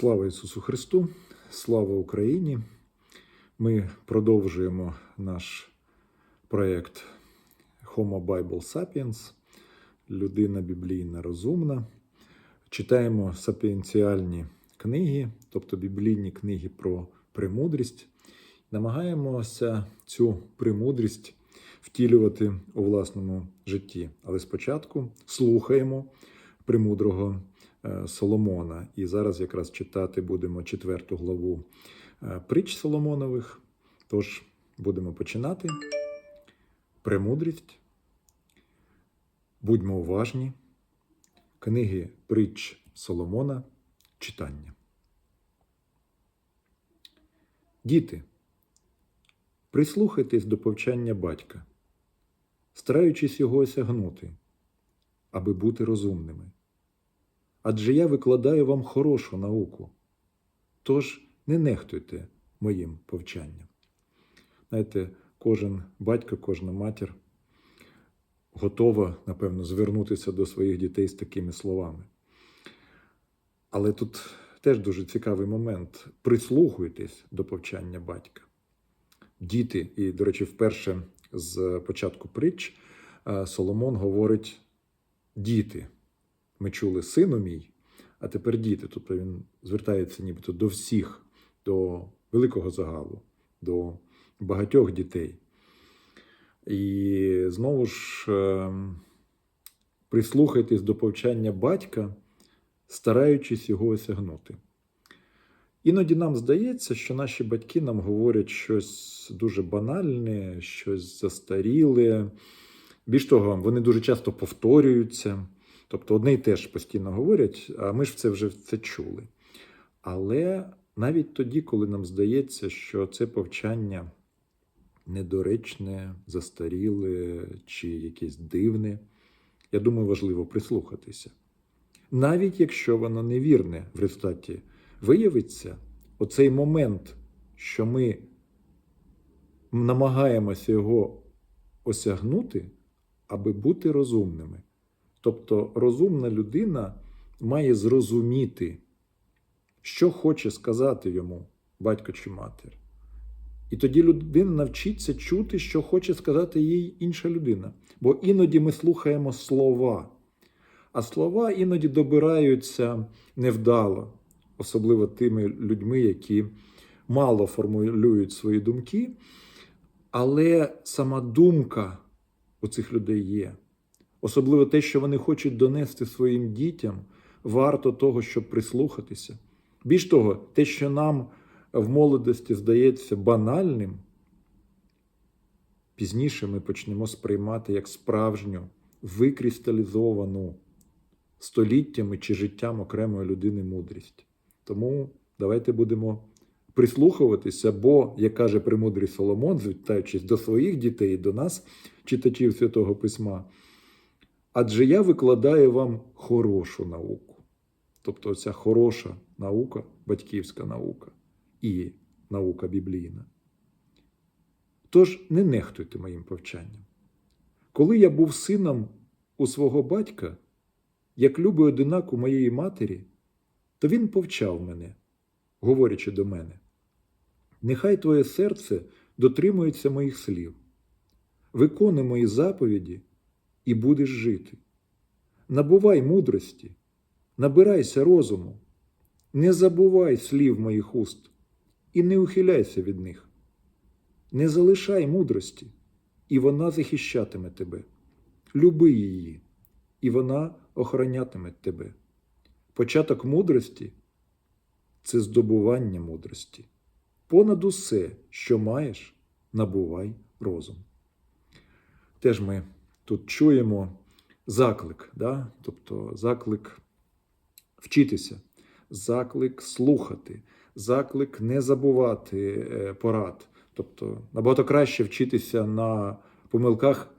Слава Ісусу Христу, слава Україні! Ми продовжуємо наш проєкт Homo Bible Sapiens, людина біблійна розумна. Читаємо сапіенціальні книги, тобто біблійні книги про премудрість. Намагаємося цю премудрість втілювати у власному житті. Але спочатку слухаємо премудрого Соломона. І зараз якраз читати будемо четверту главу е, притч Соломонових. Тож будемо починати. Премудрість. Будьмо уважні. Книги притч Соломона. Читання. Діти, прислухайтесь до повчання батька, стараючись його осягнути, аби бути розумними. Адже я викладаю вам хорошу науку, тож не нехтуйте моїм повчанням. Знаєте, кожен батько, кожна матір готова, напевно, звернутися до своїх дітей з такими словами. Але тут теж дуже цікавий момент. Прислухуйтесь до повчання батька. Діти, і, до речі, вперше з початку притч е, Соломон говорить діти. Ми чули сину мій, а тепер діти. Тобто він звертається нібито до всіх, до великого загалу, до багатьох дітей. І знову ж е, прислухайтесь до повчання батька, стараючись його осягнути. Іноді нам здається, що наші батьки нам говорять щось дуже банальне, щось застаріле. Більш того, вони дуже часто повторюються. Тобто одне й те ж постійно говорять, а ми ж це вже це чули. Але навіть тоді, коли нам здається, що це повчання недоречне, застаріле чи якесь дивне, я думаю, важливо прислухатися. Навіть якщо воно невірне в результаті виявиться, оцей момент, що ми намагаємося його осягнути, аби бути розумними. Тобто розумна людина має зрозуміти, що хоче сказати йому батько чи матір. І тоді людина навчиться чути, що хоче сказати їй інша людина. Бо іноді ми слухаємо слова, а слова іноді добираються невдало, особливо тими людьми, які мало формулюють свої думки, але сама думка у цих людей є. Особливо те, що вони хочуть донести своїм дітям, варто того, щоб прислухатися. Більш того, те, що нам в молодості здається банальним, пізніше ми почнемо сприймати як справжню, викристалізовану століттями чи життям окремої людини мудрість. Тому давайте будемо прислухуватися, бо, як каже премудрий Соломон, звертаючись до своїх дітей до нас, читачів Святого Письма. Адже я викладаю вам хорошу науку. Тобто ця хороша наука, батьківська наука і наука біблійна. Тож не нехтуйте моїм повчанням. Коли я був сином у свого батька, як любий одинак у моєї матері, то він повчав мене, говорячи до мене: Нехай твоє серце дотримується моїх слів, виконуй мої заповіді і будеш жити. Набувай мудрості, набирайся розуму, не забувай слів моїх уст і не ухиляйся від них. Не залишай мудрості, і вона захищатиме тебе. Люби її, і вона охоронятиме тебе. Початок мудрості це здобування мудрості. Понад усе, що маєш, набувай розум. Теж ми тут чуємо заклик, да? тобто заклик вчитися, заклик слухати, заклик не забувати е, порад. Тобто набагато краще вчитися на помилках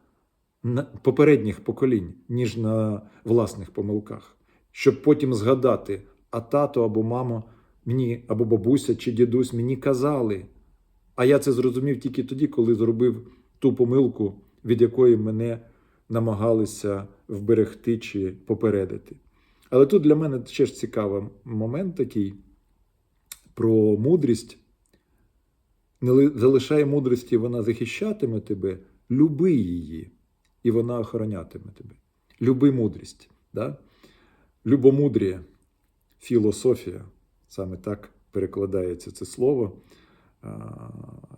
попередніх поколінь, ніж на власних помилках, щоб потім згадати, а тато або мама мені, або бабуся чи дідусь мені казали. А я це зрозумів тільки тоді, коли зробив ту помилку, від якої мене намагалися вберегти чи попередити. Але тут для мене ще ж цікавий момент такий, про мудрість. Не ли- залишай мудрості, вона захищатиме тебе, люби її, і вона охоронятиме тебе. Люби мудрість. Да? Любомудрія, філософія, саме так перекладається це слово.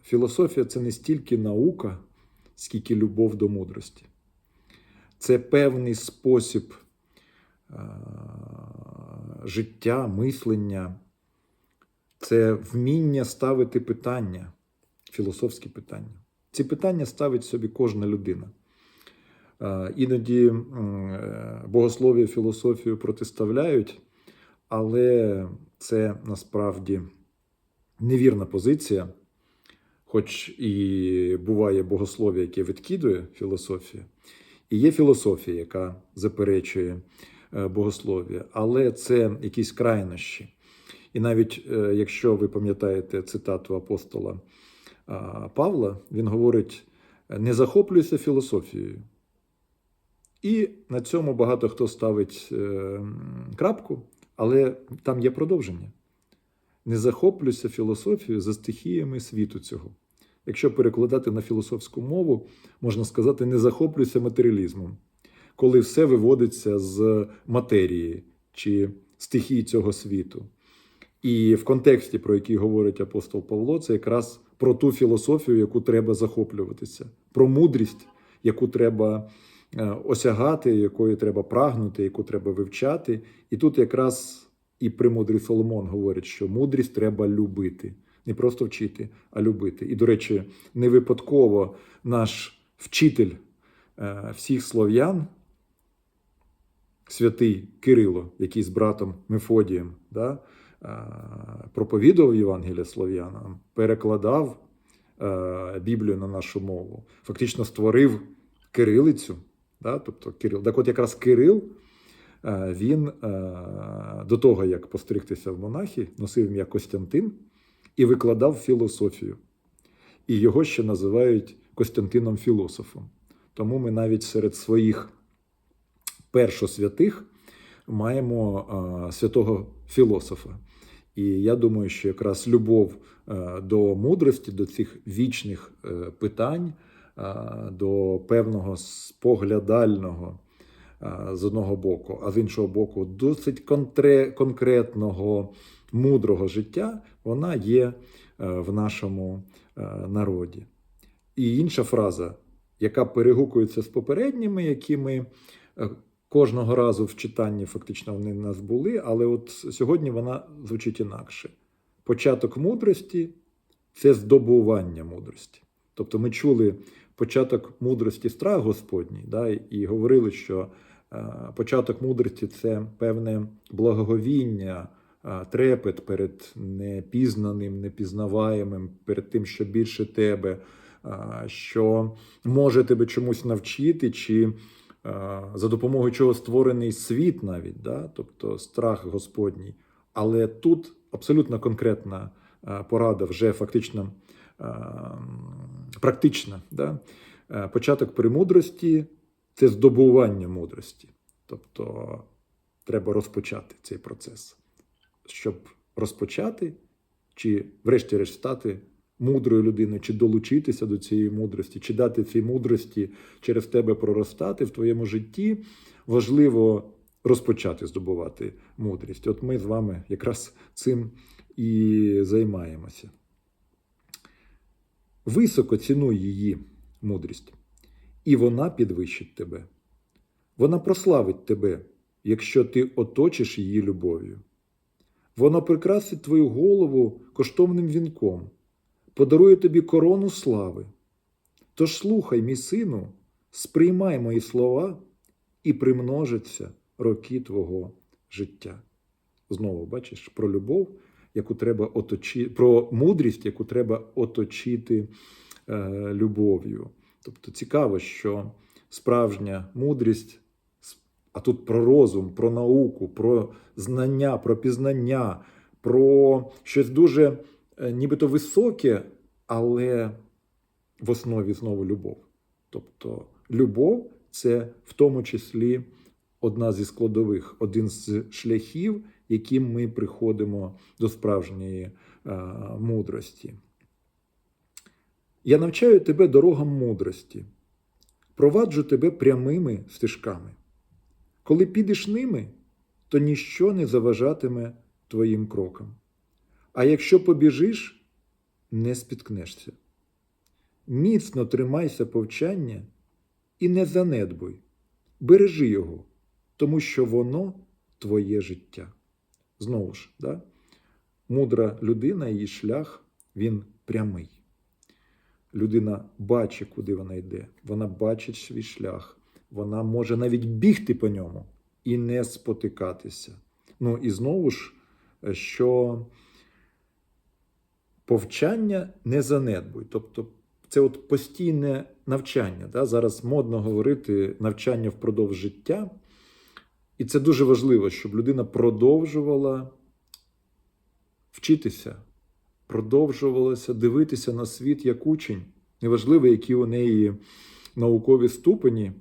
Філософія це не стільки наука, скільки любов до мудрості. Це певний спосіб життя, мислення, це вміння ставити питання, філософські питання. Ці питання ставить собі кожна людина. Е, Іноді е, богослов'я філософію протиставляють, але це насправді невірна позиція. Хоч і буває богослов'я, яке відкидує філософію, і є філософія, яка заперечує е, богослов'я, але це якісь крайнощі. І навіть е, якщо ви пам'ятаєте цитату апостола Павла, він говорить: не захоплюйся філософією. І на цьому багато хто ставить е, крапку, але там є продовження. Не захоплюйся філософією за стихіями світу цього. Якщо перекладати на філософську мову, можна сказати, не захоплюйся матеріалізмом, коли все виводиться з матерії чи стихій цього світу. І в контексті, про який говорить апостол Павло, це якраз про ту філософію, яку треба захоплюватися, про мудрість, яку треба е, осягати, якої треба прагнути, яку треба вивчати. І тут якраз і премудрий Соломон говорить, що мудрість треба любити, не просто вчити, а любити. І, до речі, не випадково наш вчитель е, всіх слов'ян, святий Кирило, який з братом Мефодієм, да, е, проповідував Євангелія слов'янам, перекладав е, Біблію на нашу мову, фактично створив кирилицю. Да, тобто Кирил. Так от якраз Кирил, він до того, як постригтися в монахи, носив ім'я Костянтин і викладав філософію. І його ще називають Костянтином філософом. Тому ми навіть серед своїх першосвятих маємо святого філософа. І я думаю, що якраз любов е, до мудрості, до цих вічних е, питань, до певного споглядального з одного боку, а з іншого боку, досить конкретного мудрого життя, вона є е, в нашому е, народі. І інша фраза, яка перегукується з попередніми, які ми е, кожного разу в читанні фактично вони в нас були, але от сьогодні вона звучить інакше. Початок мудрості це здобування мудрості. Тобто ми чули початок мудрості страх Господній, да, і говорили, що е, початок мудрості це певне благоговіння, е, трепет перед непізнаним, непізнаваємим, перед тим, що більше тебе, е, що може тебе чомусь навчити, чи е, за допомогою чого створений світ навіть, да? тобто страх Господній. Але тут абсолютно конкретна е, порада, вже фактично е, практична. Да? Е, Початок премудрості це здобування мудрості. Тобто треба розпочати цей процес. Щоб розпочати, чи врешті-решт стати мудрою людиною, чи долучитися до цієї мудрості, чи дати цій мудрості через тебе проростати в твоєму житті, важливо розпочати здобувати мудрість. От ми з вами якраз цим і займаємося. Високо цінуй її мудрість, і вона підвищить тебе. Вона прославить тебе, якщо ти оточиш її любов'ю. Вона прикрасить твою голову коштовним вінком, подарує тобі корону слави. Тож слухай, мій сину, сприймай мої слова і примножаться роки твого життя. Знову бачиш про любов, яку треба оточити, про мудрість, яку треба оточити е, любов'ю. Тобто цікаво, що справжня мудрість, а тут про розум, про науку, про знання, про пізнання, про щось дуже е, нібито високе, але в основі знову любов. Тобто любов це в тому числі одна зі складових, один з шляхів, яким ми приходимо до справжньої е, мудрості. Я навчаю тебе дорогам мудрості, проваджу тебе прямими стежками. Коли підеш ними, то ніщо не заважатиме твоїм крокам. А якщо побіжиш, не спіткнешся. Міцно тримайся повчання і не занедбуй, бережи його, тому що воно твоє життя. Знову ж, да? мудра людина, її шлях, він прямий. Людина бачить, куди вона йде, вона бачить свій шлях, вона може навіть бігти по ньому і не спотикатися. Ну і знову ж, що повчання не занедбуй. Тобто це от постійне навчання. Да? Зараз модно говорити навчання впродовж життя. І це дуже важливо, щоб людина продовжувала вчитися, продовжувалася дивитися на світ як учень. Неважливо, які у неї наукові ступені,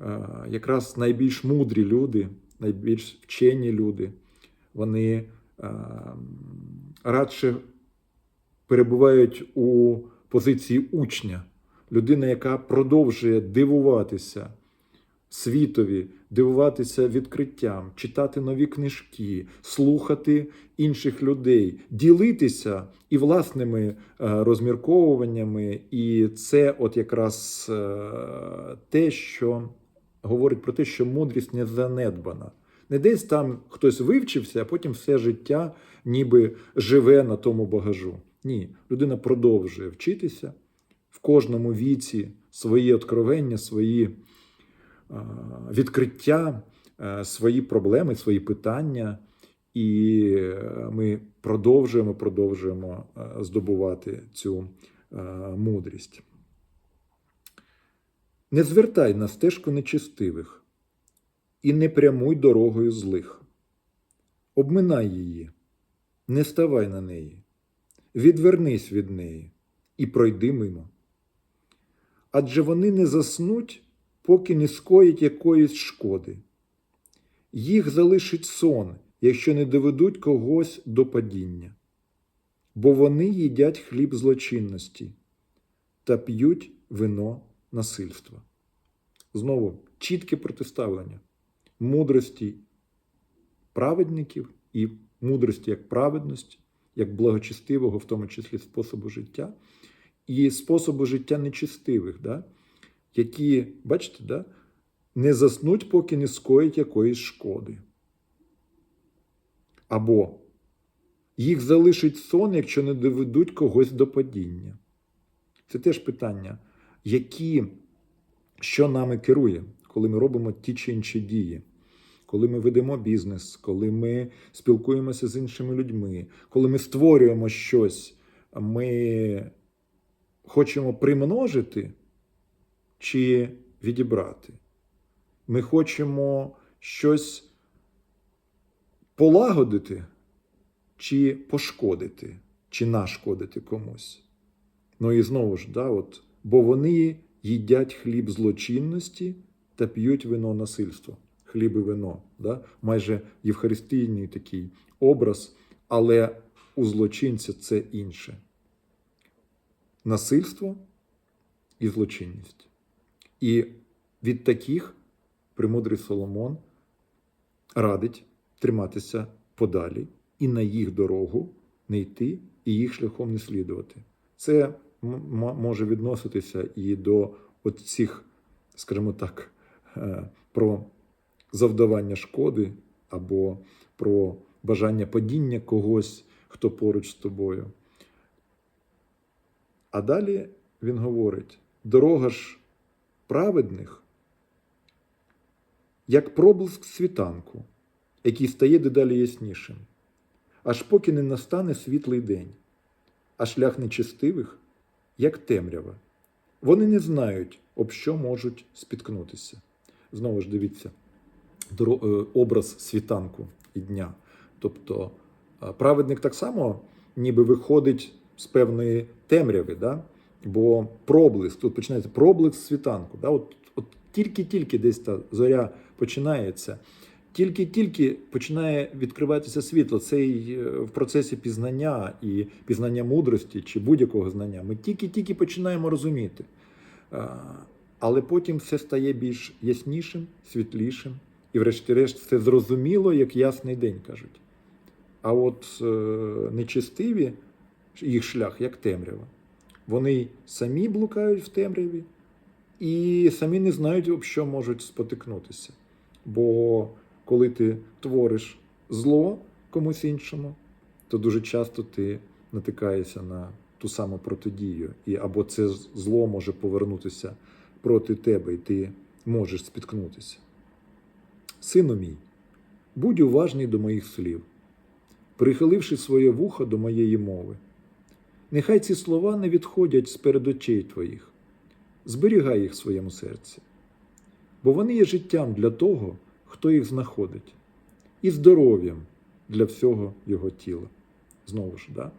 е, якраз найбільш мудрі люди, найбільш вчені люди, вони е, радше перебувають у позиції учня, людина, яка продовжує дивуватися світові, дивуватися відкриттям, читати нові книжки, слухати інших людей, ділитися і власними е, розмірковуваннями. І це от якраз е, те, що говорить про те, що мудрість не занедбана. Не десь там хтось вивчився, а потім все життя ніби живе на тому багажу. Ні, людина продовжує вчитися в кожному віці свої откровення, свої відкриття, е, свої проблеми, свої питання. І е, ми продовжуємо, продовжуємо е, здобувати цю е, мудрість. Не звертай на стежку нечистивих і не прямуй дорогою злих. Обминай її, не ставай на неї, відвернись від неї і пройди мимо. Адже вони не заснуть, поки не скоять якоїсь шкоди. Їх залишить сон, якщо не доведуть когось до падіння, бо вони їдять хліб злочинності та п'ють вино насильства. Знову чітке протиставлення мудрості праведників і мудрості як праведності, як благочестивого, в тому числі способу життя, і способу життя нечистивих, да? Які, бачите, да? не заснуть, поки не скоїть якоїсь шкоди. Або їх залишить сон, якщо не доведуть когось до падіння. Це теж питання, які, що нами керує, коли ми робимо ті чи інші дії, коли ми ведемо бізнес, коли ми спілкуємося з іншими людьми, коли ми створюємо щось, ми хочемо примножити чи відібрати. Ми хочемо щось полагодити чи пошкодити, чи нашкодити комусь. Ну і знову ж, да, от, бо вони їдять хліб злочинності та п'ють вино насильства. Хліб і вино, да? майже євхаристійний такий образ, але у злочинця це інше. Насильство і злочинність. І від таких премудрий Соломон радить триматися подалі і на їх дорогу не йти, і їх шляхом не слідувати. Це може відноситися і до цих, скажімо так, е, про завдавання шкоди або про бажання падіння когось, хто поруч з тобою. А далі він говорить: дорога ж праведних, як проблиск світанку, який стає дедалі яснішим, аж поки не настане світлий день, а шлях нечестивих, як темрява. Вони не знають, об що можуть спіткнутися. Знову ж дивіться, образ світанку і дня. Тобто праведник так само ніби виходить з певної темряви, да? Бо проблиск, тут починається проблиск світанку. Да? От, от тільки-тільки десь та зоря починається, тільки-тільки починає відкриватися світло. Це е, в процесі пізнання і пізнання мудрості чи будь-якого знання. Ми тільки-тільки починаємо розуміти. Але потім все стає більш яснішим, світлішим, і, врешті-решт, все зрозуміло, як ясний день кажуть. А от е, нечистиві їх шлях як темрява. Вони самі блукають в темряві і самі не знають, об що можуть спотикнутися. Бо коли ти твориш зло комусь іншому, то дуже часто ти натикаєшся на ту саму протидію, і або це зло може повернутися проти тебе, і ти можеш спіткнутися. Сину мій, будь уважний до моїх слів, прихиливши своє вухо до моєї мови. Нехай ці слова не відходять з перед очей твоїх, зберігай їх в своєму серці, бо вони є життям для того, хто їх знаходить, і здоров'ям для всього його тіла. Знову ж, да?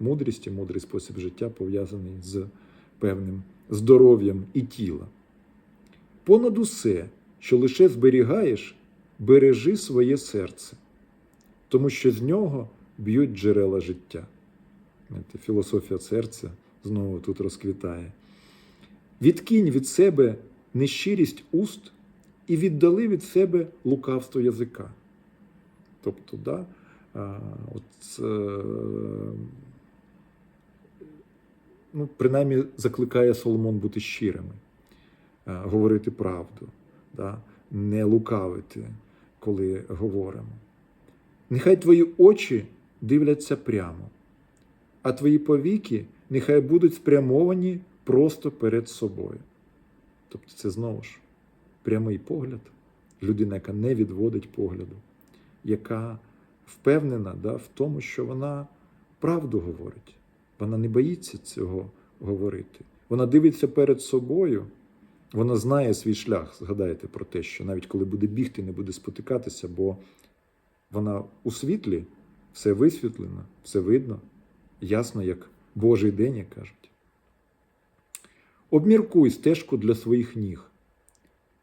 мудрість і мудрий спосіб життя пов'язаний з певним здоров'ям і тіла. Понад усе, що лише зберігаєш, бережи своє серце, тому що з нього б'ють джерела життя. Філософія серця знову тут розквітає. Відкинь від себе нещирість уст і віддали від себе лукавство язика. Тобто, да, от, е, ну, принаймні закликає Соломон бути щирими, е, говорити правду, да, не лукавити, коли говоримо. Нехай твої очі дивляться прямо, а твої повіки нехай будуть спрямовані просто перед собою. Тобто це знову ж прямий погляд, людина, яка не відводить погляду, яка впевнена да, в тому, що вона правду говорить. Вона не боїться цього говорити. Вона дивиться перед собою, вона знає свій шлях. Згадайте про те, що навіть коли буде бігти, не буде спотикатися, бо вона у світлі, все висвітлено, все видно, ясно, як Божий день, як кажуть. Обміркуй стежку для своїх ніг,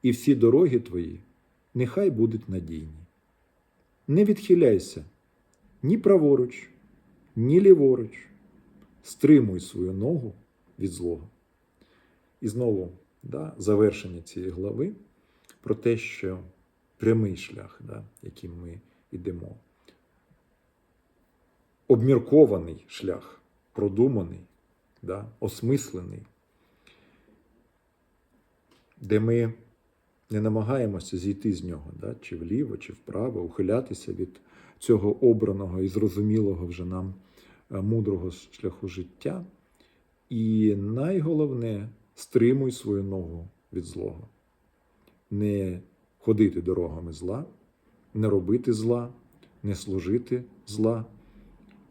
і всі дороги твої нехай будуть надійні. Не відхиляйся ні праворуч, ні ліворуч, стримуй свою ногу від злого. І знову да, завершення цієї глави про те, що прямий шлях, да, яким ми йдемо, обміркований шлях, продуманий, да, осмислений, де ми не намагаємося зійти з нього, да, чи вліво, чи вправо, ухилятися від цього обраного і зрозумілого вже нам е, мудрого шляху життя. І найголовне стримуй свою ногу від злого. Не ходити дорогами зла, не робити зла, не служити зла.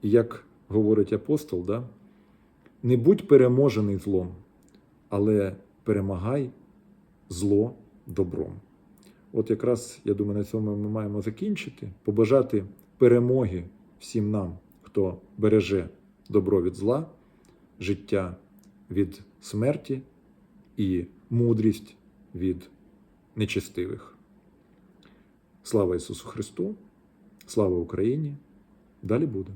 Як говорить апостол, да? не будь переможений злом, але перемагай зло добром. От якраз, я думаю, на цьому ми маємо закінчити, побажати перемоги всім нам, хто береже добро від зла, життя від смерті і мудрість від нечестивих. Слава Ісусу Христу! Слава Україні! Далі буде!